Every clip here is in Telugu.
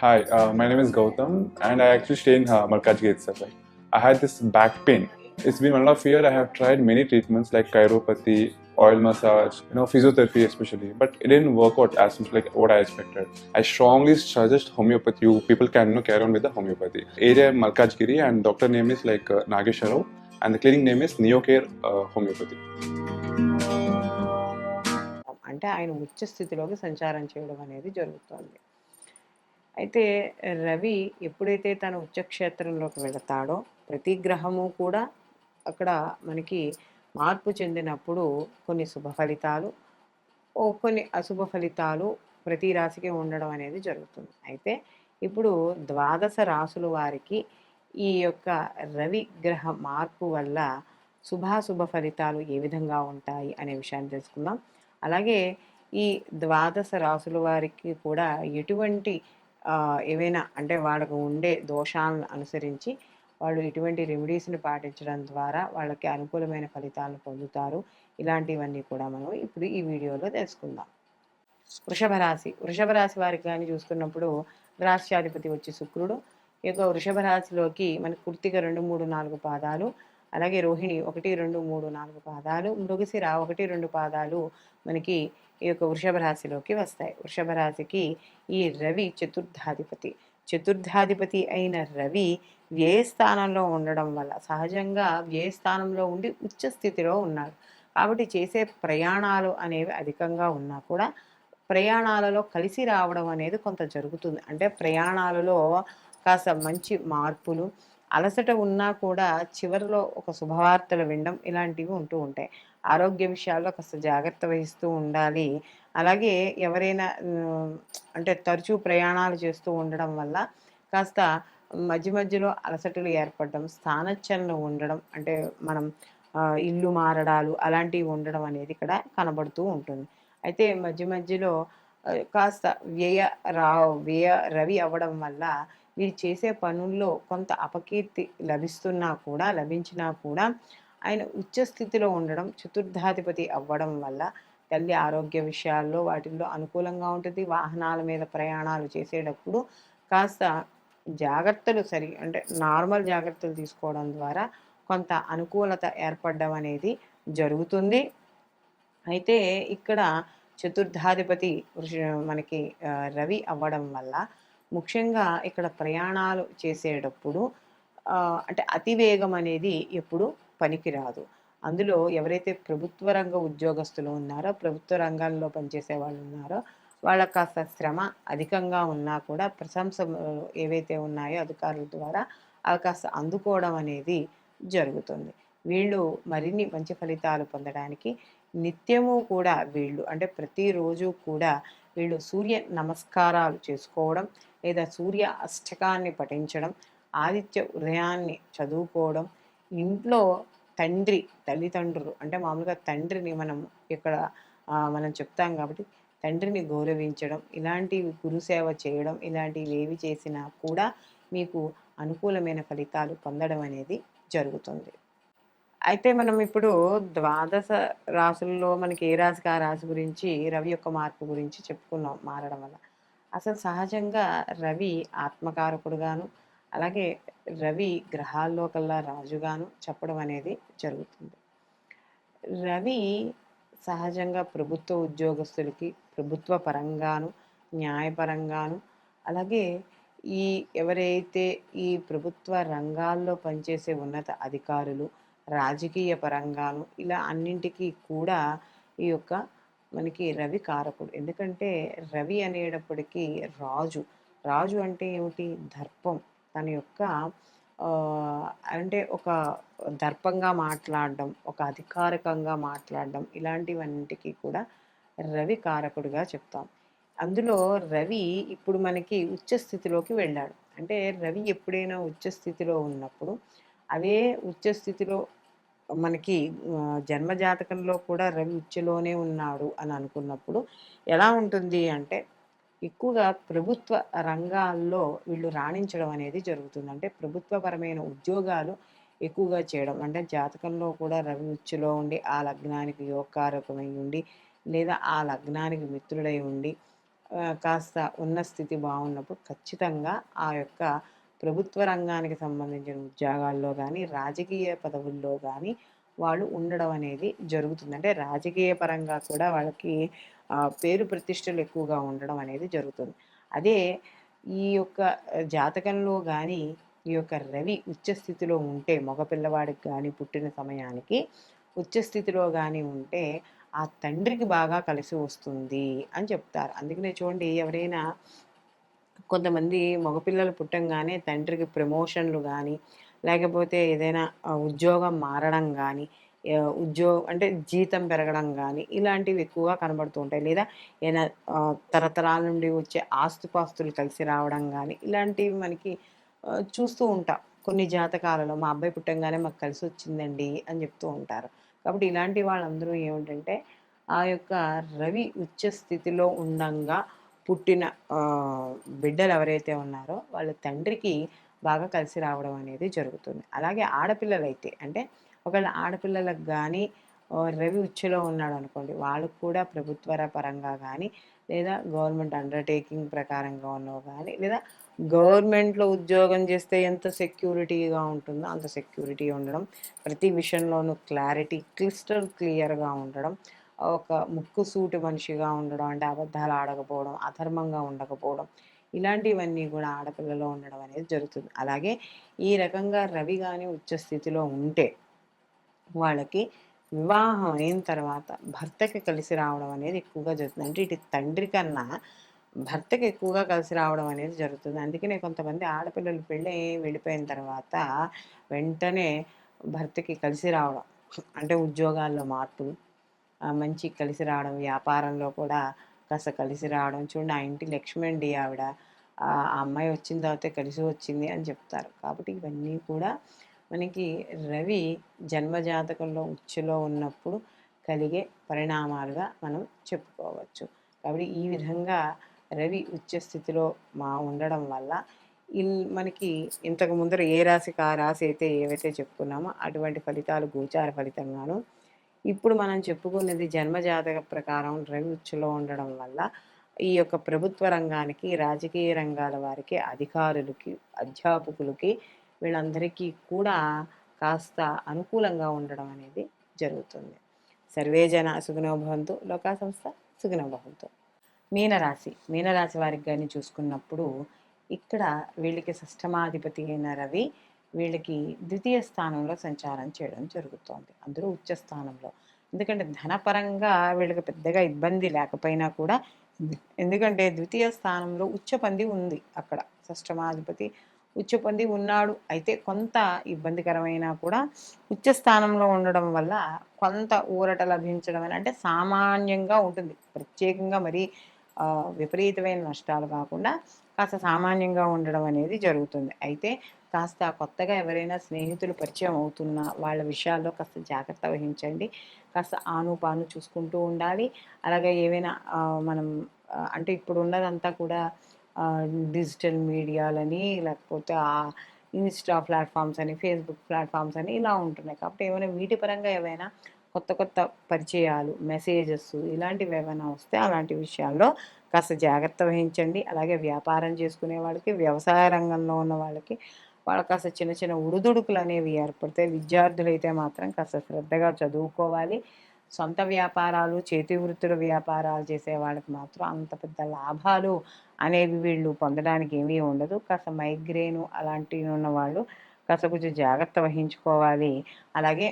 Hi, uh, my name is Gautam, and I actually stay in uh, Malkajgiri itself. Right? I had this back pain. It's been one and a half year. I have tried many treatments like chiropathy, oil massage, you know, physiotherapy especially, but it didn't work out as much like what I expected. I strongly suggest homeopathy. You people can you know, carry on with the homeopathy. Area Malkajgiri, and doctor name is like uh, Nagesharov, and the clinic name is Neocare uh, Homeopathy. అంటే ఆయన ఉచ్చ స్థితిలోకి సంచారం చేయడం అనేది జరుగుతుంది అయితే రవి ఎప్పుడైతే తన ఉచ్చక్షేత్రంలోకి వెళతాడో ప్రతి గ్రహము కూడా అక్కడ మనకి మార్పు చెందినప్పుడు కొన్ని శుభ ఫలితాలు ఓ కొన్ని అశుభ ఫలితాలు ప్రతి రాశికి ఉండడం అనేది జరుగుతుంది. అయితే ఇప్పుడు ద్వాదశ రాసుల వారికి ఈ యొక్క రవి గ్రహ మార్పు వల్ల శుభాశుభ ఫలితాలు ఏ విధంగా ఉంటాయి అనే విషయాన్ని తెలుసుకుందాం. అలాగే ఈ ద్వాదశ రాసుల వారికి కూడా ఎటువంటి ఏవైనా అంటే వాళ్ళకు ఉండే దోషాలను అనుసరించి వాళ్ళు ఇటువంటి రెమెడీస్ని పాటించడం ద్వారా వాళ్ళకి అనుకూలమైన ఫలితాలను పొందుతారు. ఇలాంటివన్నీ కూడా మనం ఇప్పుడు ఈ వీడియోలో తెలుసుకుందాం. వృషభ రాశి. వృషభ రాశి వారికి కానీ చూసుకున్నప్పుడు రాష్ట్రాధిపతి వచ్చి శుక్రుడు. ఈ యొక్క వృషభ రాశిలోకి మనకు కుర్తిక రెండు మూడు నాలుగు పాదాలు. అలాగే రోహిణి ఒకటి రెండు మూడు నాలుగు పాదాలు. మృగశిర ఒకటి రెండు పాదాలు మనకి ఈ యొక్క వృషభ రాశిలోకి వస్తాయి. వృషభ రాశికి ఈ రవి చతుర్థాధిపతి. చతుర్థాధిపతి అయిన రవి వ్యయ స్థానంలో ఉండడం వల్ల సహజంగా వ్యయ స్థానంలో ఉండి ఉచ్చ స్థితిలో ఉన్నాడు. కాబట్టి చేసే ప్రయాణాలు అనేవి అధికంగా ఉన్నా కూడా ప్రయాణాలలో కలిసి రావడం అనేది కొంత జరుగుతుంది. అంటే ప్రయాణాలలో కాస్త మంచి మార్పులు అలసట ఉన్నా కూడా చివరిలో ఒక శుభవార్తలు వినడం ఇలాంటివి ఉంటూ ఉంటాయి. ఆరోగ్య విషయాల్లో కాస్త జాగ్రత్త వహిస్తూ ఉండాలి. అలాగే ఎవరైనా అంటే తరచూ ప్రయాణాలు చేస్తూ ఉండడం వల్ల కాస్త మధ్య మధ్యలో అలసటలు ఏర్పడడం స్థానచలనం ఉండడం అంటే మనం ఇల్లు మారడాలు అలాంటివి ఉండడం అనేది ఇక్కడ కనబడుతూ ఉంటుంది. అయితే మధ్య మధ్యలో కాస్త వ్యయ రా వ్యయ రవి అవ్వడం వల్ల వీరు చేసే పనుల్లో కొంత అపకీర్తి లభిస్తున్నా కూడా లభించినా కూడా ఆయన ఉచ్చ స్థితిలో ఉండడం చతుర్థాధిపతి అవ్వడం వల్ల తల్లి ఆరోగ్య విషయాల్లో వాటిల్లో అనుకూలంగా ఉంటుంది. వాహనాల మీద ప్రయాణాలు చేసేటప్పుడు కాస్త జాగ్రత్తలు సరి అంటే నార్మల్ జాగ్రత్తలు తీసుకోవడం ద్వారా కొంత అనుకూలత ఏర్పడడం అనేది జరుగుతుంది. అయితే ఇక్కడ చతుర్థాధిపతి మనకి రవి అవ్వడం వల్ల ముఖ్యంగా ఇక్కడ ప్రయాణాలు చేసేటప్పుడు అంటే అతివేగం అనేది ఎప్పుడు పనికిరాదు. అందులో ఎవరైతే ప్రభుత్వ రంగ ఉద్యోగస్తులు ఉన్నారో ప్రభుత్వ రంగాల్లో పనిచేసే వాళ్ళు ఉన్నారో వాళ్ళ కాస్త శ్రమ అధికంగా ఉన్నా కూడా ప్రశంసలు ఏవైతే ఉన్నాయో అధికారుల ద్వారా అవి కాస్త అందుకోవడం అనేది జరుగుతుంది. వీళ్ళు మరిన్ని మంచి ఫలితాలు పొందడానికి నిత్యము కూడా వీళ్ళు అంటే ప్రతిరోజు కూడా వీళ్ళు సూర్య నమస్కారాలు చేసుకోవడం లేదా సూర్య అష్టకాన్ని పఠించడం ఆదిత్య ఉదయాన్ని చదువుకోవడం ఇంట్లో తండ్రి తల్లిదండ్రులు అంటే మామూలుగా తండ్రిని మనం ఇక్కడ మనం చెప్తాం కాబట్టి తండ్రిని గౌరవించడం ఇలాంటివి గురుసేవ చేయడం ఇలాంటివి ఏవి చేసినా కూడా మీకు అనుకూలమైన ఫలితాలు పొందడం అనేది జరుగుతుంది. అయితే మనం ఇప్పుడు ద్వాదశ రాసుల్లో మనకి ఏ రాశికి ఆ రాశి గురించి రవి యొక్క మార్పు గురించి చెప్పుకున్నాం మారడం వల్ల. అసలు సహజంగా రవి ఆత్మకారకుడుగాను అలాగే రవి గ్రహాల్లో కల్లా రాజుగాను చెప్పడం అనేది జరుగుతుంది. రవి సహజంగా ప్రభుత్వ ఉద్యోగస్తులకి ప్రభుత్వ పరంగాను న్యాయపరంగాను అలాగే ఈ ఎవరైతే ఈ ప్రభుత్వ రంగాల్లో పనిచేసే ఉన్నత అధికారులు రాజకీయ పరంగాను ఇలా అన్నింటికీ కూడా ఈ యొక్క మనకి రవి కారకుడు. ఎందుకంటే రవి అనేటప్పటికీ రాజు. రాజు అంటే ఏమిటి? దర్పం. తన యొక్క అంటే ఒక దర్పంగా మాట్లాడడం ఒక అధికారికంగా మాట్లాడడం ఇలాంటివన్నిటికీ కూడా రవి కారకుడిగా చెప్తాం. అందులో రవి ఇప్పుడు మనకి ఉచ్చ స్థితిలోకి వెళ్ళాడు. అంటే రవి ఎప్పుడైనా ఉచ్చ స్థితిలో ఉన్నప్పుడు అదే ఉచ్చ స్థితిలో మనకి జన్మజాతకంలో కూడా రవి ఉచ్చలోనే ఉన్నాడు అని అనుకున్నప్పుడు ఎలా ఉంటుంది అంటే ఎక్కువగా ప్రభుత్వ రంగాల్లో వీళ్ళు రాణించడం అనేది జరుగుతుంది. అంటే ప్రభుత్వపరమైన ఉద్యోగాలు ఎక్కువగా చేయడం. అంటే జాతకంలో కూడా రవి ఉచ్చులో ఉండి ఆ లగ్నానికి యోగకారకమై ఉండి లేదా ఆ లగ్నానికి మిత్రుడై ఉండి కాస్త ఉన్న స్థితి బాగున్నప్పుడు ఖచ్చితంగా ఆ యొక్క ప్రభుత్వ రంగానికి సంబంధించిన ఉద్యోగాల్లో కానీ రాజకీయ పదవుల్లో కానీ వాళ్ళు ఉండడం అనేది జరుగుతుంది. అంటే రాజకీయ పరంగా కూడా వాళ్ళకి పేరు ప్రతిష్టలు ఎక్కువగా ఉండడం అనేది జరుగుతుంది. అదే ఈ యొక్క జాతకంలో కానీ ఈ యొక్క రవి ఉచ్చస్థితిలో ఉంటే మగపిల్లవాడికి కానీ పుట్టిన సమయానికి ఉచ్చస్థితిలో కానీ ఉంటే ఆ తండ్రికి బాగా కలిసి వస్తుంది అని చెప్తారు. అందుకనే చూడండి ఎవరైనా కొంతమంది మగపిల్లలు పుట్టంగానే తండ్రికి ప్రమోషన్లు కానీ లేకపోతే ఏదైనా ఉద్యోగం మారడం కానీ ఉద్యోగం అంటే జీతం పెరగడం కానీ ఇలాంటివి ఎక్కువగా కనబడుతూ ఉంటాయి. లేదా ఏదైనా తరతరాల నుండి వచ్చే ఆస్తుపాస్తులు కలిసి రావడం కానీ ఇలాంటివి మనకి చూస్తూ ఉంటాం. కొన్ని జాతకాలలో మా అబ్బాయి పుట్టంగానే మాకు కలిసి వచ్చిందండి అని చెప్తూ ఉంటారు. కాబట్టి ఇలాంటి వాళ్ళందరూ ఏమిటంటే ఆ యొక్క రవి ఉచ్చ స్థితిలో ఉండంగా పుట్టిన బిడ్డలు ఎవరైతే ఉన్నారో వాళ్ళ తండ్రికి బాగా కలిసి రావడం అనేది జరుగుతుంది. అలాగే ఆడపిల్లలైతే అంటే ఒకవేళ ఆడపిల్లలకు కానీ రవి ఉచ్చులో ఉన్నాడు అనుకోండి వాళ్ళకు కూడా ప్రభుత్వ పరంగా కానీ లేదా గవర్నమెంట్ అండర్టేకింగ్ ప్రకారంగా ఉన్నవి కానీ లేదా గవర్నమెంట్లో ఉద్యోగం చేస్తే ఎంత సెక్యూరిటీగా ఉంటుందో అంత సెక్యూరిటీ ఉండడం ప్రతి విషయంలోనూ క్లారిటీ క్లిస్టర్ క్లియర్గా ఉండడం ఒక ముక్కు సూటి మనిషిగా ఉండడం అంటే అబద్ధాలు ఆడకపోవడం అధర్మంగా ఉండకపోవడం ఇలాంటివన్నీ కూడా ఆడపిల్లలో ఉండడం అనేది జరుగుతుంది. అలాగే ఈ రకంగా రవి కానీ ఉచ్చ స్థితిలో ఉంటే వాళ్ళకి వివాహం అయిన తర్వాత భర్తకి కలిసి రావడం అనేది ఎక్కువగా జరుగుతుంది. అంటే ఇటు తండ్రి కన్నా భర్తకి ఎక్కువగా కలిసి రావడం అనేది జరుగుతుంది. అందుకనే కొంతమంది ఆడపిల్లలు పెళ్ళి వెళ్ళిపోయిన తర్వాత వెంటనే భర్తకి కలిసి రావడం అంటే ఉద్యోగాల్లో మార్పులు మంచి కలిసి రావడం వ్యాపారంలో కూడా కాస్త కలిసి రావడం. చూడండి ఆ ఇంటి లక్ష్మి అండి ఆవిడ ఆ అమ్మాయి వచ్చిన తర్వాత కలిసి వచ్చింది అని చెప్తారు. కాబట్టి ఇవన్నీ కూడా మనకి రవి జన్మజాతకంలో ఉచ్చులో ఉన్నప్పుడు కలిగే పరిణామాలుగా మనం చెప్పుకోవచ్చు. కాబట్టి ఈ విధంగా రవి ఉచ్చ స్థితిలో మా ఉండడం వల్ల మనకి ఇంతకు ముందర ఏ రాశికి ఆ రాశి అయితే ఏవైతే చెప్పుకున్నామో అటువంటి ఫలితాలు గోచార ఫలితంగాను ఇప్పుడు మనం చెప్పుకున్నది జన్మజాతక ప్రకారం రవి ఉచ్చులో ఉండడం వల్ల ఈ యొక్క ప్రభుత్వ రంగానికి రాజకీయ రంగాల వారికి అధికారులకి అధ్యాపకులకి వీళ్ళందరికీ కూడా కాస్త అనుకూలంగా ఉండడం అనేది జరుగుతుంది. సర్వే జన సుగుణోభవంతో లోకా సంస్థ సుగుణోభవంతో మీనరాశి మీనరాశి వారికి కానీ చూసుకున్నప్పుడు ఇక్కడ వీళ్ళకి షష్టమాధిపతి అయిన రవి వీళ్ళకి ద్వితీయ స్థానంలో సంచారం చేయడం జరుగుతోంది. అందరూ ఉచ్చ స్థానంలో. ఎందుకంటే ధనపరంగా వీళ్ళకి పెద్దగా ఇబ్బంది లేకపోయినా కూడా ఎందుకంటే ద్వితీయ స్థానంలో ఉచ్చపంది ఉంది అక్కడ. షష్టమాధిపతి ఉచ్చపంది ఉన్నాడు. అయితే కొంత ఇబ్బందికరమైనా కూడా ఉచ్చ స్థానంలో ఉండడం వల్ల కొంత ఊరట లభించడం అని అంటే సామాన్యంగా ఉంటుంది. ప్రత్యేకంగా మరి విపరీతమైన నష్టాలు కాకుండా కాస్త సామాన్యంగా ఉండడం అనేది జరుగుతుంది. అయితే కాస్త కొత్తగా ఎవరైనా స్నేహితులు పరిచయం అవుతున్నా వాళ్ళ విషయాల్లో కాస్త జాగ్రత్త వహించండి. కాస్త ఆను పాను చూసుకుంటూ ఉండాలి. అలాగే ఏవైనా మనం అంటే ఇప్పుడు ఉన్నదంతా కూడా డిజిటల్ మీడియాలని లేకపోతే ఆ ఇన్స్టా ప్లాట్ఫామ్స్ అని ఫేస్బుక్ ప్లాట్ఫామ్స్ అని ఇలా ఉంటున్నాయి. కాబట్టి ఏమైనా వీటి పరంగా ఏవైనా కొత్త కొత్త పరిచయాలు మెసేజెస్ ఇలాంటివి ఏమైనా వస్తే అలాంటి విషయాల్లో కాస్త జాగ్రత్త వహించండి. అలాగే వ్యాపారం చేసుకునే వాళ్ళకి వ్యవసాయ రంగంలో ఉన్న వాళ్ళకి వాళ్ళకి కాస్త చిన్న చిన్న ఉడుదుడుకులు అనేవి ఏర్పడతాయి విద్యార్థులైతే మాత్రం కాస్త శ్రద్ధగా చదువుకోవాలి. సొంత వ్యాపారాలు చేతి వృత్తుల వ్యాపారాలు చేసే వాళ్ళకి మాత్రం అంత పెద్ద లాభాలు అనేవి వీళ్ళు పొందడానికి ఏమీ ఉండదు. కాస్త మైగ్రేను అలాంటివి ఉన్న వాళ్ళు కాస్త కొంచెం జాగ్రత్త వహించుకోవాలి. అలాగే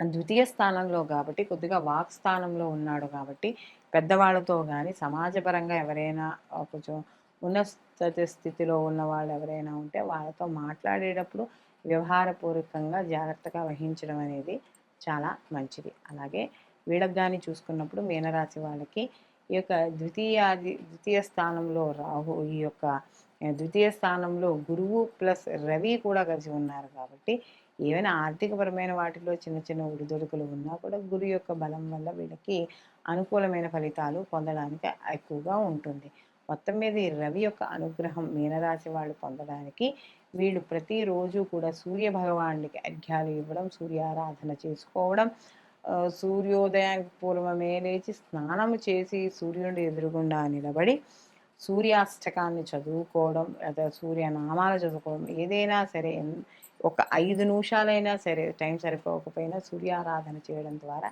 ద్వితీయ స్థానంలో కాబట్టి కొద్దిగా వాక్ స్థానంలో ఉన్నాడు కాబట్టి పెద్దవాళ్ళతో కానీ సమాజపరంగా ఎవరైనా కొంచెం ఉన్నత స్థితిలో ఉన్న వాళ్ళు ఎవరైనా ఉంటే వాళ్ళతో మాట్లాడేటప్పుడు వ్యవహారపూర్వకంగా జాగ్రత్తగా వహించడం అనేది చాలా మంచిది. అలాగే వీళ్ళకి కానీ చూసుకున్నప్పుడు మీనరాశి వాళ్ళకి ఈ యొక్క ద్వితీయాది ద్వితీయ స్థానంలో రాహు ఈ యొక్క ద్వితీయ స్థానంలో గురువు ప్లస్ రవి కూడా కలిసి ఉన్నారు కాబట్టి ఏమైనా ఆర్థికపరమైన వాటిలో చిన్న చిన్న ఒడిదొడుకులు ఉన్నా కూడా గురు యొక్క బలం వల్ల వీళ్ళకి అనుకూలమైన ఫలితాలు పొందడానికి ఎక్కువగా ఉంటుంది. మొత్తం మీద ఈ రవి యొక్క అనుగ్రహం మీనరాశి వాళ్ళు పొందడానికి వీళ్ళు ప్రతిరోజు కూడా సూర్య భగవానుడికి అర్ఘ్యాలు ఇవ్వడం సూర్యారాధన చేసుకోవడం సూర్యోదయానికి పూర్వమే లేచి స్నానం చేసి సూర్యుడి ఎదురుగుండా నిలబడి సూర్యాష్టకాన్ని చదువుకోవడం లేదా సూర్య నామాలు చదువుకోవడం ఏదైనా సరే ఒక ఐదు నిమిషాలైనా సరే టైం సరిపోకపోయినా సూర్యారాధన చేయడం ద్వారా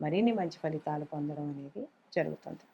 మరిన్ని మంచి ఫలితాలు పొందడం అనేది జరుగుతుంది.